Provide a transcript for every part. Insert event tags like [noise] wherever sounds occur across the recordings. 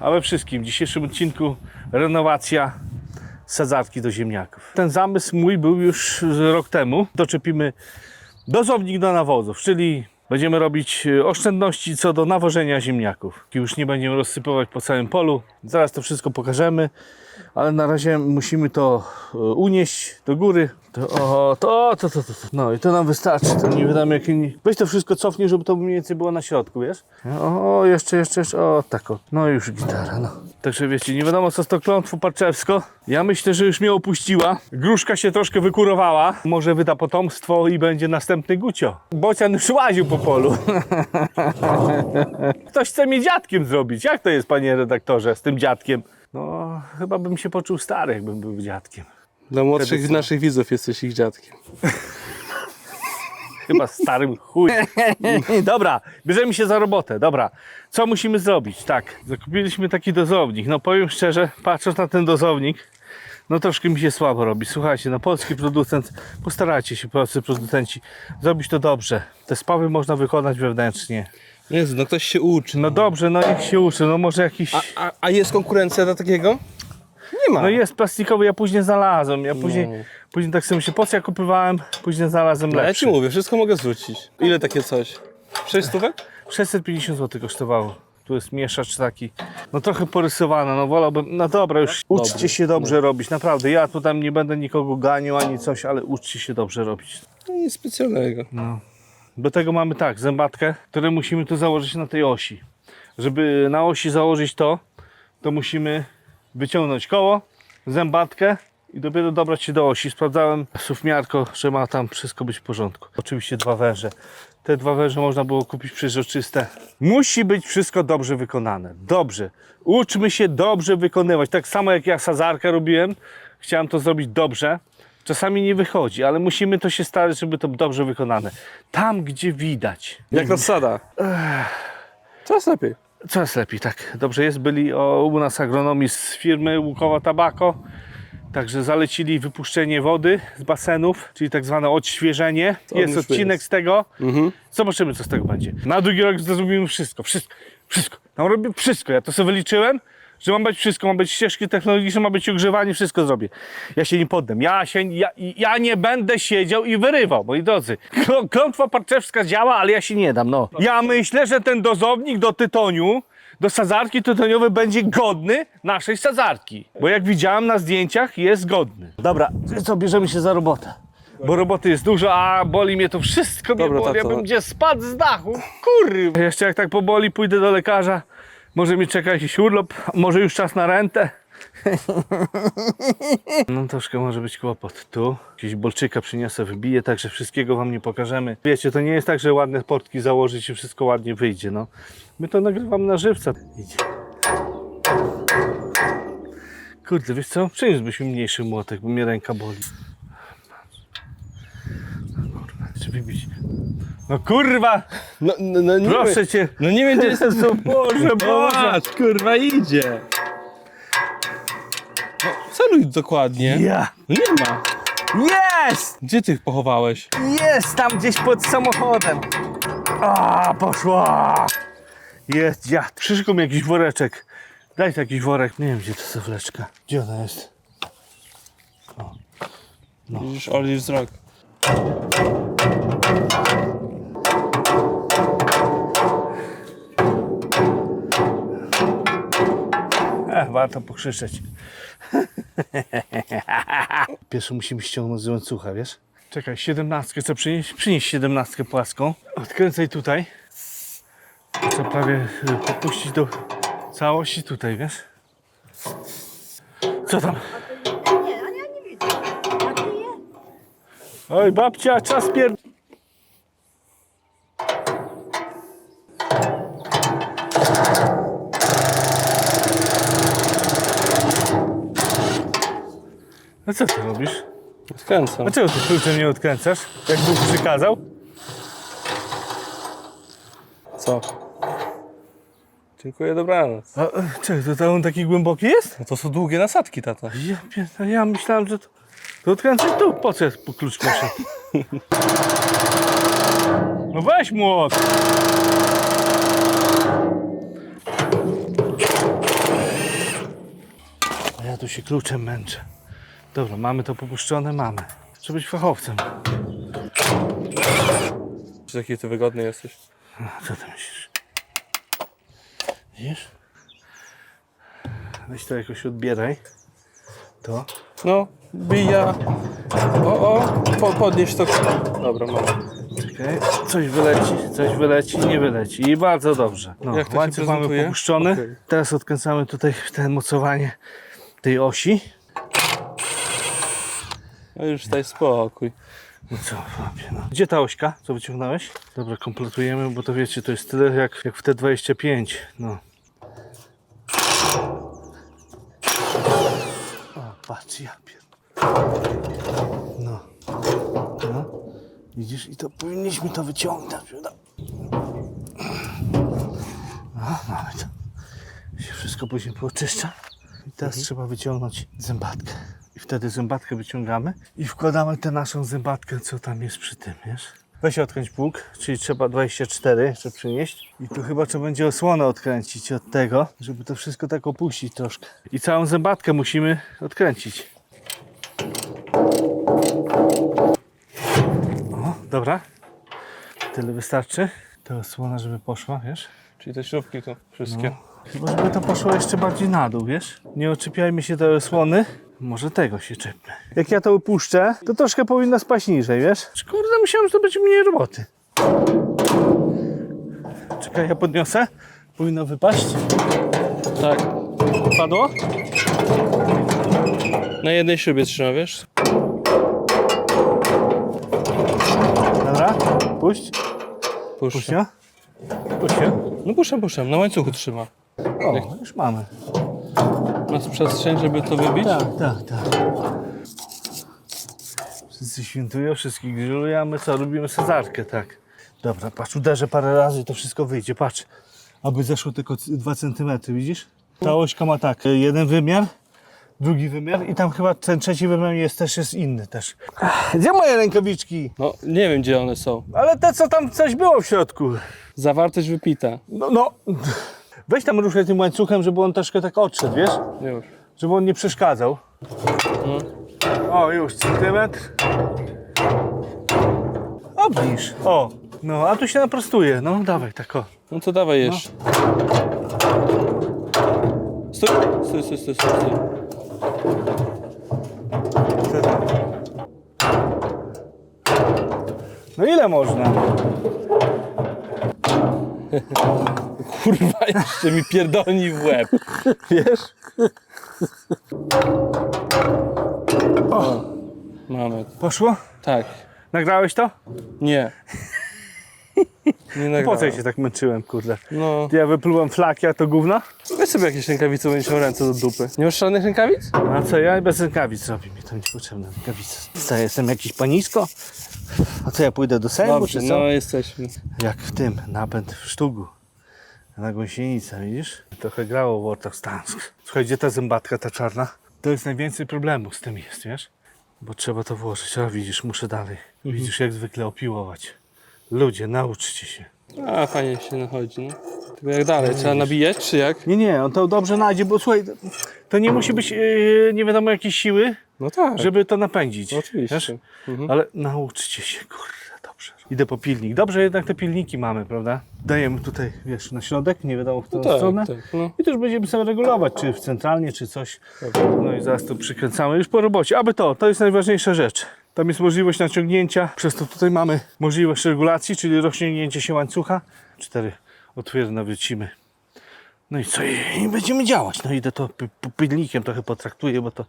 a we wszystkim w dzisiejszym odcinku renowacja sadzarki do ziemniaków. Ten zamysł mój był już rok temu. Doczepimy dozownik do nawozów, czyli będziemy robić e, oszczędności co do nawożenia ziemniaków. Już nie będziemy rozsypywać po całym polu. Zaraz to wszystko pokażemy, ale na razie musimy to e, unieść do góry. O, to, to, to, to, to. No i to nam wystarczy. To nie wiadomo jakie... nie- Weź to wszystko cofnij, żeby to mniej więcej było na środku, wiesz? O, jeszcze, jeszcze, jeszcze, o, tak o. No już gitara, no. Także wiecie, nie wiadomo co z to klątwo Parczewsko. Ja myślę, że już mnie opuściła. Gruszka się troszkę wykurowała. Może wyda potomstwo i będzie następny Gucio. Bocian już łaził po polu. [laughs] Ktoś chce mnie dziadkiem zrobić. Jak to jest, panie redaktorze, z tym dziadkiem? No, chyba bym się poczuł stary, jakbym był dziadkiem. Dla młodszych co? naszych widzów jesteś ich dziadkiem. [laughs] Chyba starym chuj. [laughs] Dobra, bierzemy się za robotę. Dobra, co musimy zrobić? Tak, zakupiliśmy taki dozownik. No powiem szczerze, patrząc na ten dozownik, no troszkę mi się słabo robi. Słuchajcie, no polski producent, postarajcie się, polscy producenci, zrobić to dobrze. Te spawy można wykonać wewnętrznie. Jezu, no ktoś się uczy. No dobrze, no niech się uczy, no może jakiś... A, a, a jest konkurencja dla takiego? Nie ma. No jest plastikowy, ja później znalazłem. Ja później, No. później tak sobie się po co ja kupowałem, później znalazłem No, ja lepszy. ci mówię, wszystko mogę zwrócić. Ile takie coś? 6 stówek? 650 zł kosztowało. Tu jest mieszacz taki, no trochę porysowany, no wolałbym, no dobra, już uczcie Dobry. się dobrze robić, naprawdę. Ja tu tam nie będę nikogo ganił ani coś, ale uczcie się dobrze robić. No nic specjalnego. Do tego mamy tak, zębatkę, które musimy tu założyć na tej osi. Żeby na osi założyć to, to musimy wyciągnąć koło, zębatkę i dopiero dobrać się do osi. Sprawdzałem sufmiarko, że ma tam wszystko być w porządku. Oczywiście dwa węże. Te dwa węże można było kupić przezroczyste. Musi być wszystko dobrze wykonane. Dobrze. Uczmy się dobrze wykonywać. Tak samo jak ja sazarkę robiłem, chciałem to zrobić dobrze. Czasami nie wychodzi, ale musimy to się starać, żeby to dobrze wykonane. Tam, gdzie widać. Jak rozsada. Coraz lepiej. Coraz lepiej, tak. Dobrze jest. Byli o, u nas agronomii z firmy Łukowa Tabako. Także zalecili wypuszczenie wody z basenów, czyli tak zwane odświeżenie. To jest odcinek jest. z tego. Mhm. Zobaczymy, co z tego będzie. Na drugi rok zrobimy wszystko. Wszystko. Wszystko. Tam robię wszystko. Ja to sobie wyliczyłem, że ma być wszystko. Ma być ścieżki technologiczne, ma być ogrzewanie, wszystko zrobię. Ja się nie poddam. Ja, się, ja, ja nie będę siedział i wyrywał, moi drodzy. Klą- Klątwa parczewska działa, ale ja się nie dam, no. Ja myślę, że ten dozownik do tytoniu, do sadzarki tytoniowej będzie godny naszej sadzarki. Bo jak widziałem na zdjęciach, jest godny. Dobra, co, bierzemy się za robotę. Bo roboty jest dużo, a boli mnie to wszystko. Mnie Dobra, boli, ja bym gdzie spadł z dachu. Kurwa. Jeszcze jak tak poboli, pójdę do lekarza. Może mi czeka jakiś urlop, może już czas na rentę. [laughs] No troszkę może być kłopot. Tu jakieś bolczyka przyniosę, wybiję, także wszystkiego wam nie pokażemy. Wiecie, to nie jest tak, że ładne portki założyć i wszystko ładnie wyjdzie, no. My to nagrywamy na żywca. Idzie. Kurde, wiesz co? Przyniósłbyś mi mniejszy młotek, bo mnie ręka boli. Kurwa, czy wybić? No kurwa! No, no, no nie Proszę wiem- cię! No nie wiem, gdzie jest Jezu, [laughs] Boże, Boże! Boże, kurwa, idzie. No, celuj dokładnie. Ja! No nie ma. Jest! Gdzie ty ich pochowałeś? Jest tam gdzieś pod samochodem. A, poszła! Jest dziad. Przyszykuj mi jakiś woreczek. Daj jakiś worek. Nie wiem, gdzie to zawleczka. Gdzie ona jest? Widzisz, Oli wzrok. E, [laughs] warto pokrzyczeć. [laughs] Pierwszy musimy ściągnąć z łańcucha, wiesz? Czekaj, siedemnastkę chcę przynieść. Przynieś siedemnastkę płaską. Odkręcaj tutaj. Chcę prawie y, popuścić do całości tutaj, wiesz? Co tam? Nie, ja nie widzę. Oj, babcia, czas pier... robisz? Odkręcam. Dlaczego ty kluczem nie odkręcasz? Jak Bóg przykazał? Co? Dziękuję, dobranoc. A, czekaj, to, to on taki głęboki jest? No to są długie nasadki, tata. Ja, ja myślałem, że to... To odkręcaj tu, po co po klucz poszedł? No weź młot! Ja tu się kluczem męczę. Dobra, mamy to popuszczone? Mamy. Trzeba być fachowcem. Czy taki ty wygodny jesteś? Co ty myślisz? Widzisz? Weź to jakoś odbieraj. To. No, bija. O, o, po, podnieś to. Dobra, mam. Czekaj, coś wyleci, coś wyleci, nie wyleci. I bardzo dobrze. No, Jak to się łańcuch mamy prezentuje? popuszczony. Okej. Teraz odkręcamy tutaj ten mocowanie tej osi. No już daj spokój. No co, łapie, no. Gdzie ta ośka? Co wyciągnąłeś? Dobra, kompletujemy, bo to wiecie, to jest tyle jak, jak w T25. No. O, patrz, ja pier... No. no. Widzisz, i to powinniśmy to wyciągnąć, prawda? No, mamy to. Się wszystko później pooczyszcza. I teraz trzeba wyciągnąć zębatkę. I wtedy zębatkę wyciągamy i wkładamy tę naszą zębatkę, co tam jest przy tym, wiesz? Weź odkręć pług, czyli trzeba 24 jeszcze przynieść. I tu chyba trzeba będzie osłonę odkręcić od tego, żeby to wszystko tak opuścić troszkę. I całą zębatkę musimy odkręcić. O, dobra. Tyle wystarczy. Ta osłona, żeby poszła, wiesz? Czyli te śrubki to wszystkie. Chyba, żeby to poszło jeszcze bardziej na dół, wiesz? Nie oczepiajmy się tej osłony. Może tego się czepmy. Jak ja to upuszczę, to troszkę powinno spaść niżej, wiesz? Kurde, to będzie mniej roboty. Czekaj, ja podniosę. Powinno wypaść. Tak. Padło? Na jednej szybie trzyma, wiesz? Dobra, puść. Puszczam. ją. Puść ją. No puszczam, puszczam. Na łańcuchu trzyma. O, już mamy. Masz przestrzeń, żeby to wybić? Tak, tak, tak. Wszyscy świętują, wszystkich grillują, a my co, robimy sezarkę, tak. Dobra, patrz, uderzę parę razy i to wszystko wyjdzie, patrz. Aby zeszło tylko 2 cm, widzisz? Ta ośka ma tak, jeden wymiar, drugi wymiar i tam chyba ten trzeci wymiar jest też jest inny też. Gdzie moje rękawiczki? No, nie wiem gdzie one są. Ale te co tam coś było w środku. Zawartość wypita. No, no. Weź tam ruszaj tym łańcuchem, żeby on troszkę tak odszedł, wiesz? Już. żeby on nie przeszkadzał. O, już centymetr. Obniż. O, no, a tu się naprostuje. No, dawaj, tak o. No to dawaj jeszcze. Stój, stój, stój, stój, stój. stój. No ile można? [laughs] Kurwa, jeszcze mi pierdolni w łeb. Wiesz? Mamy. Poszło? Tak. Nagrałeś to? Nie. Nie Po nagrałem. co ja się tak męczyłem, kurde? No, Ja wyplułem flaki, a to gówno? weź sobie jakieś rękawice, będziesz miał ręce do dupy. Nie masz żadnych rękawic? A co, ja bez rękawic robi mi to niepotrzebne rękawice. Co, jestem jakiś panisko? A co, ja pójdę do Sejmu, Dobrze, czy co? no jesteśmy. Jak w tym, napęd w sztugu. Na gąsienicę, widzisz? Trochę grało w War of Tanks. Słuchaj, gdzie ta zębatka, ta czarna? To jest najwięcej problemów z tym jest, wiesz? Bo trzeba to włożyć. A widzisz, muszę dalej. Widzisz, jak zwykle opiłować. Ludzie, nauczcie się. A, fajnie się nachodzi, no. Tylko jak dalej? Trzeba nabijać, czy jak? Nie, nie, on to dobrze najdzie, bo słuchaj, to nie musi być yy, nie wiadomo jakiej siły, No tak. żeby to napędzić. Oczywiście. Mhm. Ale nauczcie się, kurde, dobrze. Idę po pilnik. Dobrze jednak te pilniki mamy, prawda? Dajemy tutaj, wiesz, na środek, nie wiadomo w którą No tak, stronę. tak, no. I już będziemy sobie regulować, czy w centralnie, czy coś. No i zaraz to przykręcamy już po robocie. Aby to, to jest najważniejsza rzecz. Tam jest możliwość naciągnięcia, przez to tutaj mamy możliwość regulacji, czyli rozciągnięcie się łańcucha. Cztery otwiery nawrócimy. No i co? I, będziemy działać. No idę to pilnikiem trochę potraktuję, bo to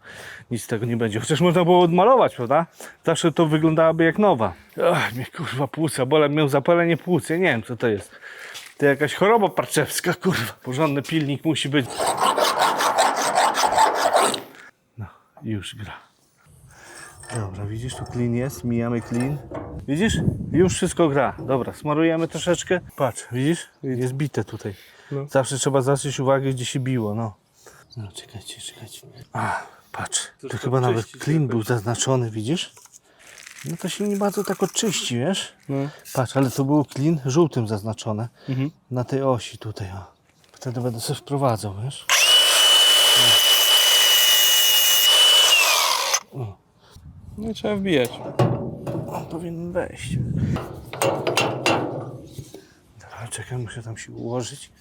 nic z tego nie będzie. Chociaż można było odmalować, prawda? Zawsze to wyglądałoby jak nowa. Ach, mnie kurwa płuca, bolę, miał zapalenie płuc. Ja nie wiem co to jest. To jakaś choroba parczewska, kurwa. Porządny pilnik musi być. No, już gra. Dobra, widzisz, tu klin jest, mijamy klin. Widzisz? Już wszystko gra. Dobra, smarujemy troszeczkę. Patrz, widzisz? Jest bite tutaj. No. Zawsze trzeba zwrócić uwagę, gdzie się biło, no. No, czekajcie, czekajcie. A, patrz, tu Troszkę chyba nawet klin był zaznaczony, widzisz? No to się nie bardzo tak odczyści, wiesz? No. Patrz, ale tu był klin żółtym zaznaczone. Mhm. Na tej osi tutaj, o. Wtedy będę sobie wprowadzał, wiesz? No i trzeba wbijać. On powinien wejść. Dobra, czekaj, muszę tam się ułożyć.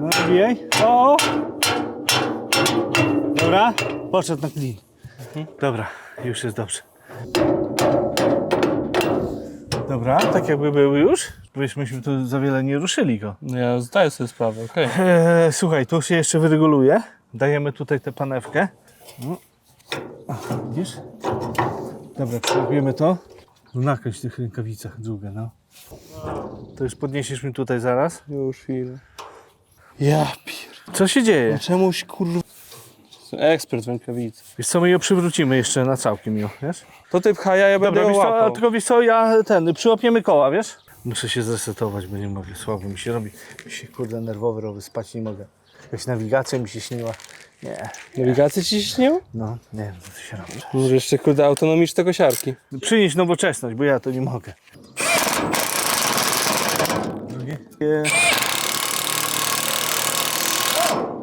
No, wbijaj. O! Dobra, poszedł na klin. Dobra, już jest dobrze. Dobra, tak jakby był już. Myśmy tu za wiele nie ruszyli go. No ja zdaję sobie sprawę, okej. Eee, słuchaj, tu się jeszcze wyreguluje. Dajemy tutaj tę panewkę. No. O, widzisz? Dobra, przerobiemy to. Nakręć w tych rękawicach drugą, no. To już podniesiesz mi tutaj zaraz. Już chwilę. Ja pier... Co się dzieje? Czemuś kurwa... Jestem ekspert w rękawicy. Wiesz co, my ją przywrócimy jeszcze na całkiem ją, wiesz? To ty pcha, ja, ja będę Dobra, ją wiesz co, a łapał. tylko wiesz co, ja ten, przyłapiemy koła, wiesz? Muszę się zresetować, bo nie mogę, słabo mi się robi. Mi się kurde nerwowy robi, spać nie mogę. Jakaś nawigacja mi się śniła. Nie, Nawigację ci się śnił? no, nie wiem, co się robi. Może jeszcze kurde autonomiczne kosiarki. Przynieść nowoczesność, bo ja to nie mogę. Drugie. Nie.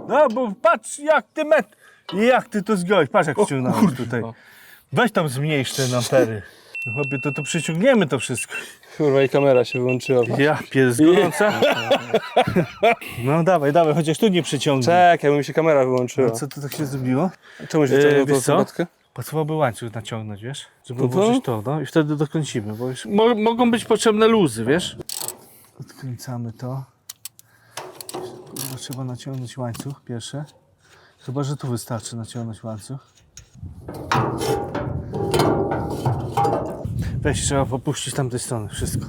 No, bo patrz jak ty met... Jak ty to zgoić? Patrz jak wciągnąłeś tutaj. Weź tam zmniejsz te ampery. Chłopie, to, to przyciągniemy to wszystko. Kurwa i kamera się wyłączyła. Ja pies [laughs] gorąca. No dawaj, dawaj, chociaż tu nie przyciągnij. Czekaj, bo mi się kamera wyłączyła. No, co to tak się zrobiło? Czemu się E, wyciągnął wiesz tą co? Pasowałoby łańcuch naciągnąć, wiesz? Żeby No to- włożyć to, no i wtedy dokręcimy, bo już mo mogą być potrzebne luzy, wiesz? Odkręcamy to. Kurwa, trzeba naciągnąć łańcuch pierwsze. Chyba, że tu wystarczy naciągnąć łańcuch. Weź, trzeba popuścić tamtej strony, wszystko.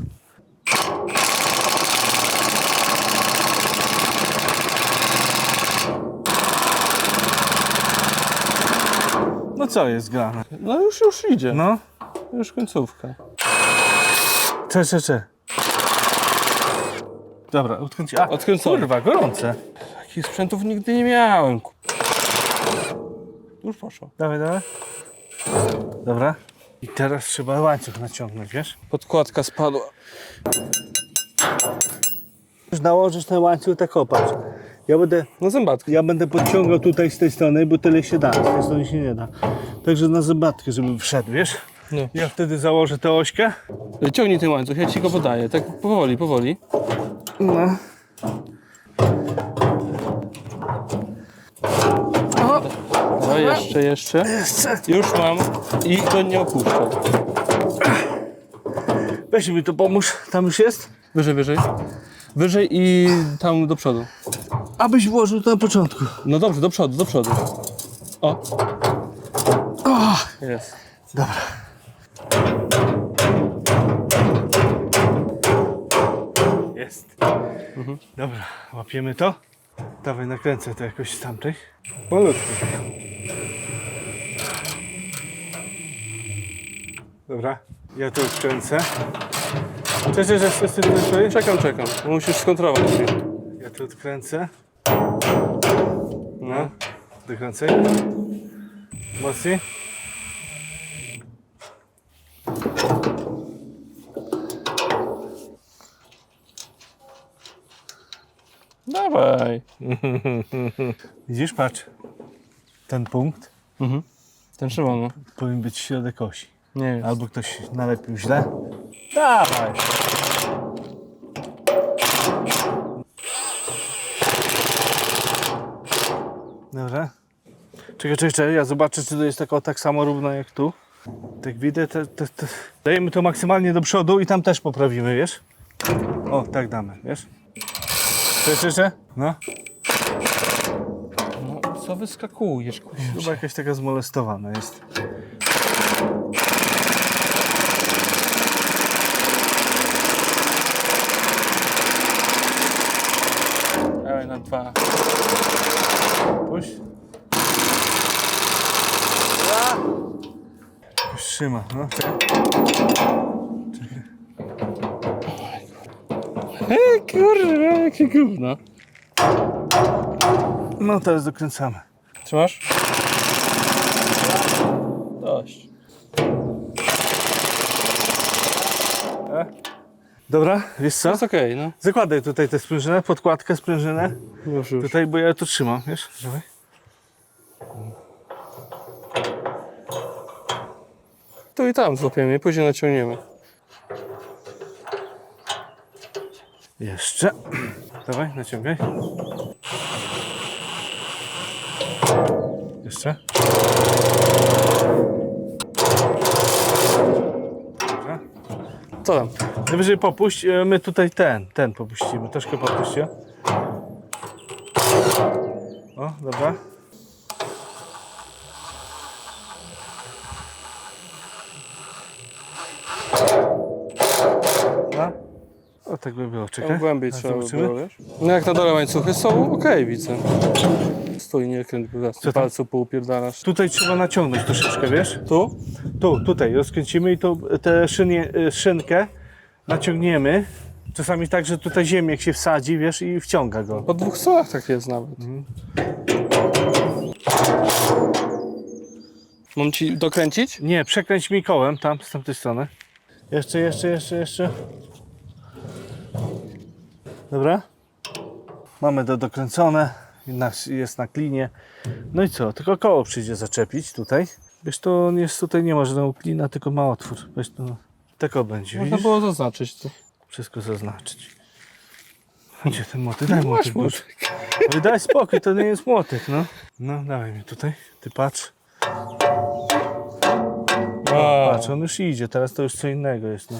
No co jest grane? No już, już idzie. No, Już końcówka. cze, cze, cze. Dobra, odkręci. A, Odkręcone. kurwa, gorące. Takich sprzętów nigdy nie miałem. ku- Już poszło. Dawaj, dawaj. Dobra. I teraz trzeba łańcuch naciągnąć, wiesz? Podkładka spadła. Nałożysz ten łańcuch tak opatrz. Ja będę, No zębatkę. ja będę podciągał tutaj z tej strony, bo tyle się da, z tej strony się nie da. Także na zębatkę, żeby wszedł, wiesz? No. Ja wtedy założę tę ośkę. Ciągnij ten łańcuch, ja ci go podaję. Tak powoli, powoli. No. No jeszcze, jeszcze. Jeszcze. Już mam. I to nie opuszczę. Weź mi to pomóż, tam już jest. Wyżej, wyżej. Wyżej i tam do przodu. Abyś włożył to na początku. No dobrze, do przodu, do przodu. O. Jest. Dobra. Jest. Dobra, łapiemy to. Dawaj, nakręcę to jakoś z tamtej. Malutko. Dobra, ja to odkręcę. Cześć, że z tym tutaj. Czekam, czekam. Musisz skontrolować. Ja to odkręcę. No, dokręcaj. Mocniej. Dawaj. Widzisz, patrz. Ten punkt Mhm. Ten czerwony. powinien być środek osi. Nie jest. Albo ktoś nalepił źle. Dawaj. Dobra. Czekaj, czekaj, czekaj, ja zobaczę, czy to jest tak, tak samo równo jak tu. Tak widzę, te, te, te. dajemy to maksymalnie do przodu i tam też poprawimy, wiesz? O, tak damy, wiesz? Czekaj, czekaj, no. No, co wyskakujesz, kurwa? Chyba jakaś taka zmolestowana jest. Dawaj na dwa. Puść. Trzyma, no. Czekaj. Ej, kurwa, jakie gówno. No teraz dokręcamy. Trzymasz? Dość. Dobra, wiesz To co? jest okej, no. Zakładaj tutaj tę sprężynę, podkładkę, sprężynę. Już, już. Tutaj, bo ja to trzymam, wiesz? Dawaj. i tam złapiemy, później naciągniemy. Jeszcze. [clears throat] Dawaj, naciągaj. Jeszcze. Dobra. Co tam? Najwyżej popuść, e, my tutaj ten, ten popuścimy. Troszkę popuśćcie. O, dobra. Tak by było, czekaj. Tam głębiej trzeba by zobaczymy. było, wiesz? No jak na dole łańcuchy są, okej, widzę. Stój, nie kręć, bo zaraz Co tam? palcu poupierdalasz. Tutaj trzeba naciągnąć troszeczkę, wiesz? Tu? Tu, tutaj rozkręcimy i to tę szynie, y, szynkę naciągniemy. Czasami tak, że tutaj ziemię się wsadzi, wiesz, i wciąga go. Po dwóch stronach tak jest nawet. Mhm. Mam ci dokręcić? Nie, przekręć mi kołem tam, z tamtej strony. Jeszcze, jeszcze, jeszcze, jeszcze. Dobra. Mamy to dokręcone. Jest na klinie. No i co? Tylko koło przyjdzie zaczepić tutaj. Wiesz, to jest tutaj, nie ma żadnego klina, tylko ma otwór. Weź to. Tylko będzie, Można widzisz? było zaznaczyć tu. Wszystko zaznaczyć. Gdzie ten młotek? Daj Masz młotek. młotek. Boże. Daj spokój, to nie jest młotek, no. No, dawaj mi tutaj. Ty patrz. A, Patrz, on już idzie, teraz to już co innego jest, no.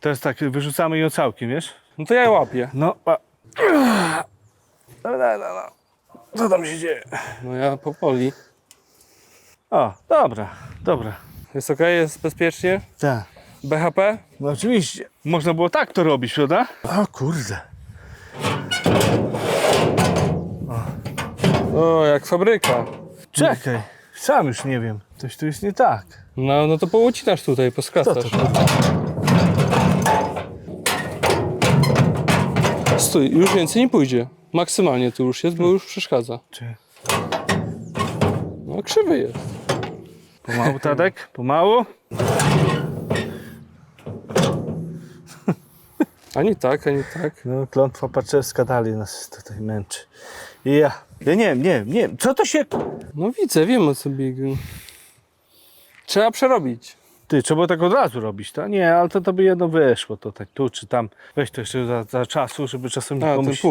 Teraz tak, wyrzucamy ją całkiem, wiesz? no to ja je łapię. No, a... No, no, no, no. Co tam się dzieje? No ja powoli. O, dobra, dobra. Jest ok? Jest bezpiecznie? Tak. BHP? No oczywiście. Można było tak to robić, prawda? O kurde. O, jak fabryka. Czekaj, sam już nie wiem. Coś tu jest nie tak. No, no to połocinasz tutaj, poskracasz. Stój, już więcej nie pójdzie. Maksymalnie tu już jest, bo już przeszkadza. Czy... No krzywy jest. Pomału, Tadek, pomału. Ani tak, ani tak. No, klątwa paczewska dalej nas tutaj męczy. I ja, ja nie wiem, nie wiem, nie wiem, co to się... No widzę, wiem o co biegł. Trzeba przerobić. Ty, trzeba tak od razu robić, to? Nie, ale to, to by jedno wyszło, to tak tu czy tam. Weź to jeszcze za, za czasu, żeby czasem ten komuś...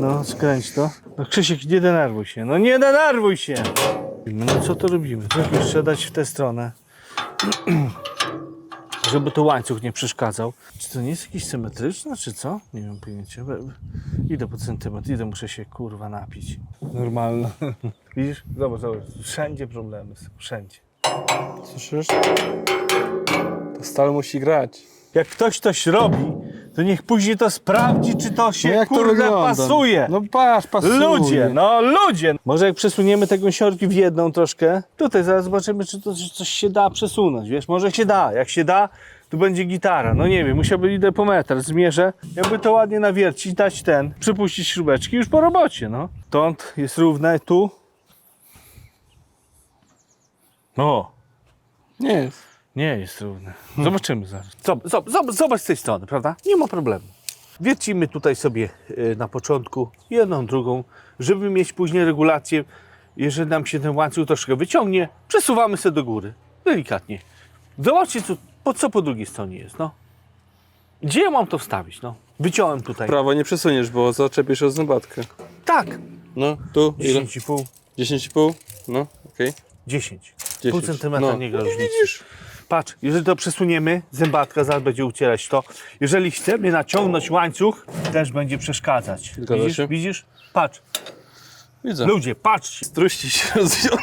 No, skręć to. No Krzysiek, nie denerwuj się, no nie denerwuj się! No co to robimy? Jak jeszcze dać w tę stronę? [clears throat] Żeby to łańcuch nie przeszkadzał. Czy to nie jest jakieś symetryczne, czy co? Nie mam pojęcia. Idę po centymetr, idę, muszę się kurwa napić. Normalne. [laughs] Widzisz? Zobacz, zobacz. Wszędzie problemy są, wszędzie. Słyszysz? To stal musi grać. Jak ktoś coś robi, to niech później to sprawdzi, czy to się No jak to kurde wygląda? pasuje. No patrz, pasuje. Ludzie, no ludzie! Może jak przesuniemy te gąsiorki w jedną troszkę, tutaj zaraz zobaczymy, czy to coś się da przesunąć, wiesz, może się da, jak się da, tu będzie gitara, no nie wiem, musiałby idę po metr, zmierzę, jakby to ładnie nawiercić, dać ten, przypuścić śrubeczki, już po robocie, no. Stąd jest równe, tu. O, Nie jest. nie jest równe. Zobaczymy zaraz. Zobacz, zobacz, zobacz z tej strony, prawda? Nie ma problemu. Wiercimy tutaj sobie y, na początku jedną, drugą, żeby mieć później regulację. Jeżeli nam się ten łańcuch troszkę wyciągnie, przesuwamy sobie do góry. Delikatnie. Zobaczcie, co po, co po drugiej stronie jest, no. Gdzie ja mam to wstawić, no? Wyciąłem tutaj. Prawo nie przesuniesz, bo zaczepisz o zębatkę. Tak. No, tu ile? 10,5, 10,5? No, okej. 10. Pół 10. centymetra No. nie gra No, różnicy. widzisz? Patrz, jeżeli to przesuniemy, zębatka zaraz będzie ucierać to. Jeżeli chcemy naciągnąć łańcuch, też będzie przeszkadzać. Widzisz? Widzisz? Patrz, Widzę. ludzie, patrzcie. Struści się [laughs] rozwiązał.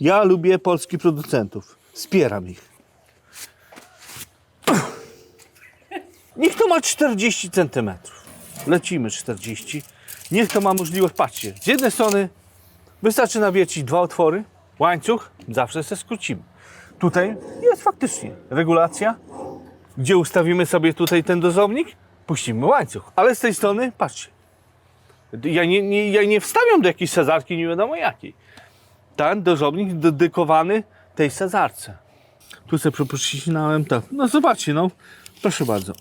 Ja lubię polskich producentów. Wspieram ich. Niech to ma 40 cm. Lecimy 40. Niech to ma możliwość, patrzcie, z jednej strony wystarczy nawiercić dwa otwory, łańcuch, zawsze se skrócimy. Tutaj jest faktycznie regulacja, gdzie ustawimy sobie tutaj ten dozownik, puścimy łańcuch. Ale z tej strony, patrzcie, ja nie, nie, ja nie wstawiam do jakiejś sezarki, nie wiadomo jakiej ten dozownik dedykowany tej sezarce. Tu sobie przepuścinałem tak. No zobaczcie, no. Proszę bardzo.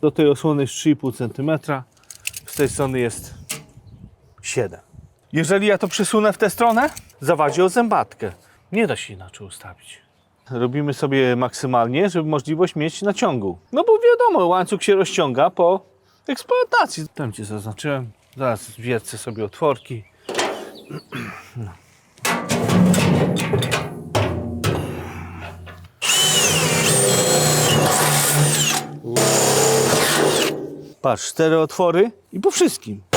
Do tej osłony jest 3,5 cm. Z tej strony jest 7. Jeżeli ja to przesunę w tę stronę, zawadzi o zębatkę. Nie da się inaczej ustawić. Robimy sobie maksymalnie, żeby możliwość mieć naciągu. No bo wiadomo, łańcuch się rozciąga po eksploatacji. Tam Ci zaznaczyłem. Zaraz wiercę sobie otworki. Patrz, cztery otwory i po wszystkim.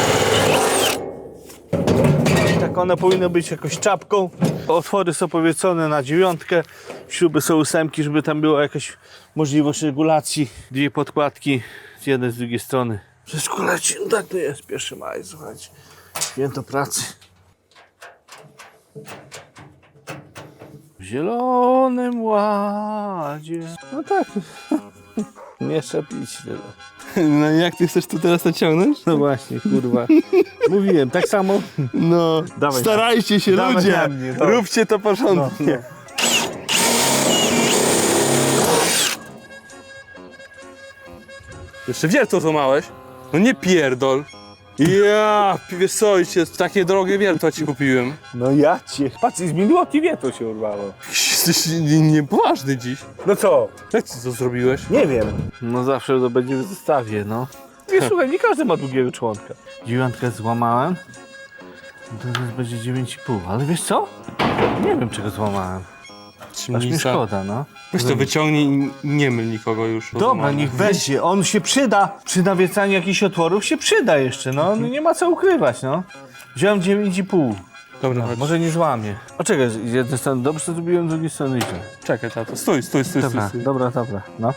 Tak one powinny być jakoś czapką. Otwory są powiecone na dziewiątkę. Śruby są ósemki, żeby tam była jakaś możliwość regulacji. Dwie podkładki z jednej, z drugiej strony. Wszystko leci. No tak to jest. Pierwszy maj, słuchajcie. Święto pracy. W zielonym ładzie. No tak. [laughs] Nie szeplić tyle. [laughs] No i jak ty chcesz tu teraz naciągnąć? No właśnie, kurwa. [laughs] Mówiłem, tak samo. No, Dawaj. starajcie się Dawaj ludzie, mnie, to. róbcie to porządnie. Jeszcze wiertło złamałeś? No nie pierdol. Ja, wiesz co, ojciec, takie drogie wiertła ci kupiłem. No ja cię. Patrz, i z Milwaukee wietro się urwało. Jesteś nie- niepoważny dziś. No co? Jak ty to zrobiłeś? Nie wiem. No zawsze to będzie w zestawie, no. Wiesz, słuchaj, nie każdy ma długiego członka. Dziewiątkę złamałem. To teraz będzie 9,5. Ale wiesz co? Nie wiem, czego złamałem. Aż mi szkoda, no. Weź to wyciągnij i nie myl nikogo już. Dobra, niech będzie. On się przyda. Przy nawiecaniu jakichś otworów się przyda jeszcze, no. no nie ma co ukrywać, no. Wziąłem 9,5. Dobra, chodź. Może nie złamie. O czekaj, z jednej strony dobrze zrobiłem, z drugiej strony źle. Czekaj, tato, stój, stój, stój, Dobra, stój. stój. dobra, dobra, no.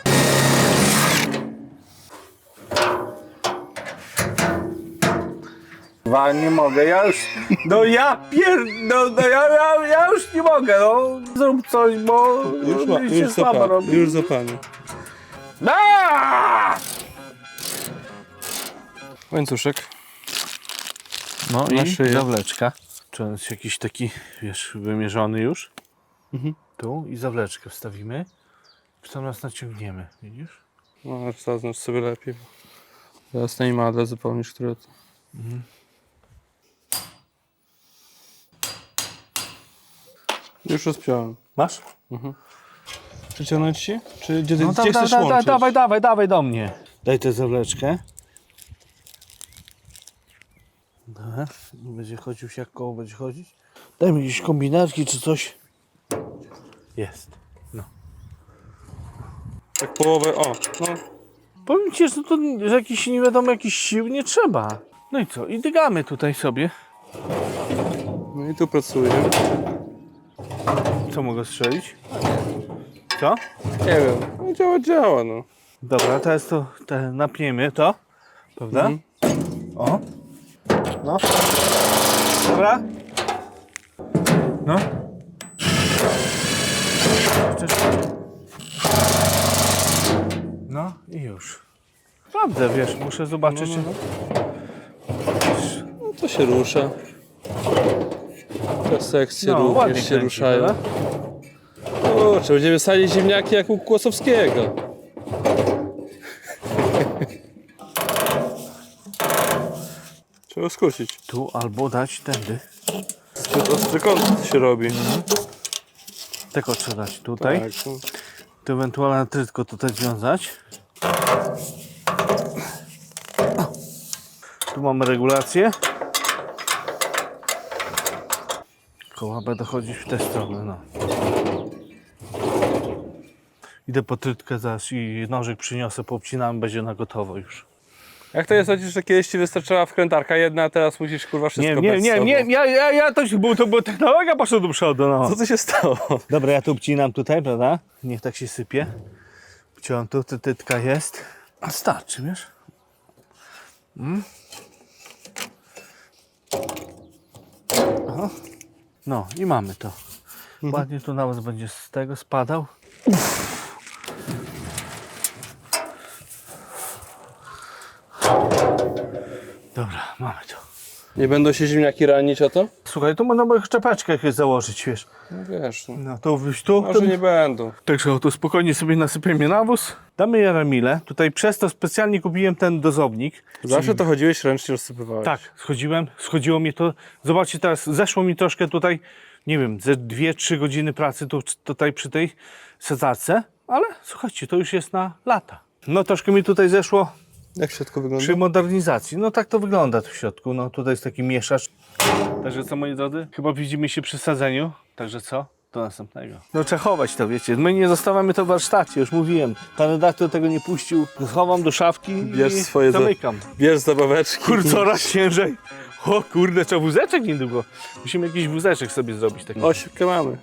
Wa, nie mogę, ja już, no ja pier, no, no ja, ja, ja już nie mogę, no. Zrób coś, bo Już, ma, mi się już słabo robi. już zapalę. Aaaa! Łańcuszek. No Na i szyję. zawleczka. Czy jest jakiś taki, wiesz, wymierzony już? Mhm. Tu i zawleczkę wstawimy. Potem nas naciągniemy, widzisz? No, zaznacz sobie lepiej. Zaraz na imadle zapomnisz, które to. Już rozpiąłem. Masz? Przyciągnąć ci? Czy gdzie, No gdzie da, chcesz da, da, łączyć? dawaj, dawaj, dawaj do mnie. Daj tę zawleczkę. Dobra, będzie chodził się jak koło będzie chodzić. Daj mi jakieś kombinatki czy coś. Jest. Tak połowę, o, no. Powiem ci, że to że jakiś nie wiadomo jakiś sił nie trzeba. No i co? I dygamy tutaj sobie. No i tu pracuję. Co mogę strzelić? Co? Nie wiem, no działa, działa, no. Dobra, teraz to te napniemy to. Prawda? Mhm. O. No. Dobra. No. No i już. Prawda, wiesz, muszę zobaczyć. No, No to się rusza. Te sekcje No, ładnie również się kręci, ruszają. prawda? Kurczę, będziemy sadzić ziemniaki jak u Kłosowskiego. Skrócić. Tu albo dać tędy. Zbyt ostry kąt się robi. Tego trzeba dać tutaj. Tak, no. To ewentualnie tylko tutaj związać. Tu mamy regulację. Koła będą chodzić w tę stronę, no. Idę po trytkę zaraz i nożyk przyniosę, poobcinamy, będzie na gotowo już. Jak to jest, ojciec, że kiedyś ci wystarczała wkrętarka jedna, a teraz musisz kurwa wszystko Nie, nie, brać z nie, sobą? nie, ja, ja, ja to się, bo to bo technologia poszła do przodu, no. Co tu się stało? Dobra, ja tu obcinam tutaj, prawda? Niech tak się sypie. Wciąłem tu, ty- tytka jest. A starczy, wiesz? Mm. Aha. No i mamy to. Ładnie tu nawet będzie z tego spadał. Dobra, mamy to. Nie będą się ziemniaki ranić o to? Słuchaj, tu można by czepeczkę jakieś założyć, wiesz. No wiesz, no. No to wyjść tu. Może to- nie będą. Także tu spokojnie sobie nasypiemy nawóz. Damy jaramile. Tutaj przez to specjalnie kupiłem ten dozownik. Zawsze to chodziłeś ręcznie rozsypywałeś. Tak, schodziłem, schodziło mi to. Zobaczcie teraz, zeszło mi troszkę tutaj nie wiem, ze 2-3 godziny pracy tu, tutaj przy tej sadzarce, ale słuchajcie, to już jest na lata. No troszkę mi tutaj zeszło Jak w środku wygląda? przy modernizacji. No tak to wygląda tu w środku. No tutaj jest taki mieszacz. Także co moi drodzy? Chyba widzimy się przy sadzeniu. Także co? Do następnego. No trzeba chować to, wiecie. My nie zostawiamy to w warsztacie, już mówiłem. Pan redaktor tego nie puścił. Schowam do szafki Bierz i swoje za- zamykam. Bierz zabaweczki. Kur, coraz ciężej. O kurde, trzeba wózeczek niedługo. Musimy jakiś wózeczek sobie zrobić. Taki. Osiemkę mamy.